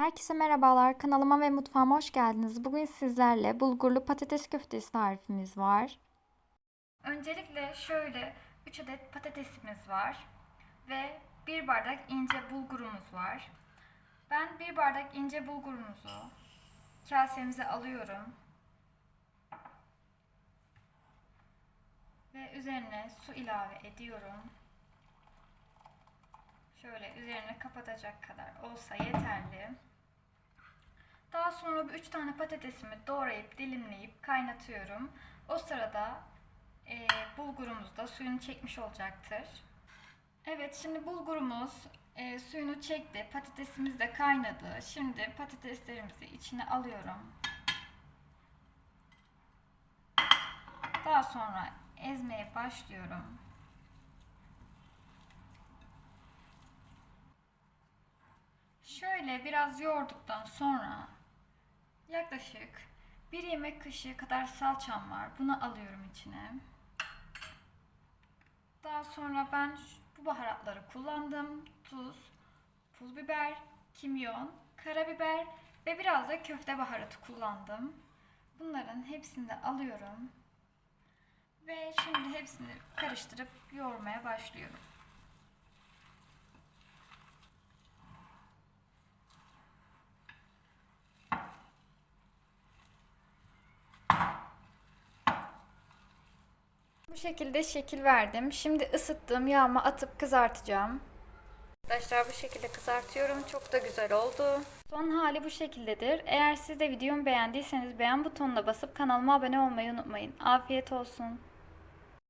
Herkese merhabalar. Kanalıma ve mutfağıma hoş geldiniz. Bugün sizlerle bulgurlu patates köftesi tarifimiz var. Öncelikle şöyle 3 adet patatesimiz var ve 1 bardak ince bulgurumuz var. Ben 1 bardak ince bulgurumuzu kasemize alıyorum. Ve üzerine su ilave ediyorum. Şöyle üzerine kapatacak kadar olsa yeterli. Daha sonra bu üç tane patatesimi doğrayıp dilimleyip kaynatıyorum. O sırada e, bulgurumuz da suyunu çekmiş olacaktır. Evet şimdi bulgurumuz e, suyunu çekti. Patatesimiz de kaynadı. Şimdi patateslerimizi içine alıyorum. Daha sonra ezmeye başlıyorum. Şöyle biraz yoğurduktan sonra yaklaşık bir yemek kaşığı kadar salçam var. Bunu alıyorum içine. Daha sonra ben bu baharatları kullandım. Tuz, pul biber, kimyon, karabiber ve biraz da köfte baharatı kullandım. Bunların hepsini de alıyorum. Ve şimdi hepsini karıştırıp yoğurmaya başlıyorum. Bu şekilde şekil verdim. Şimdi ısıttığım yağıma atıp kızartacağım. Arkadaşlar bu şekilde kızartıyorum. Çok da güzel oldu. Son hali bu şekildedir. Eğer siz de videomu beğendiyseniz beğen butonuna basıp kanalıma abone olmayı unutmayın. Afiyet olsun.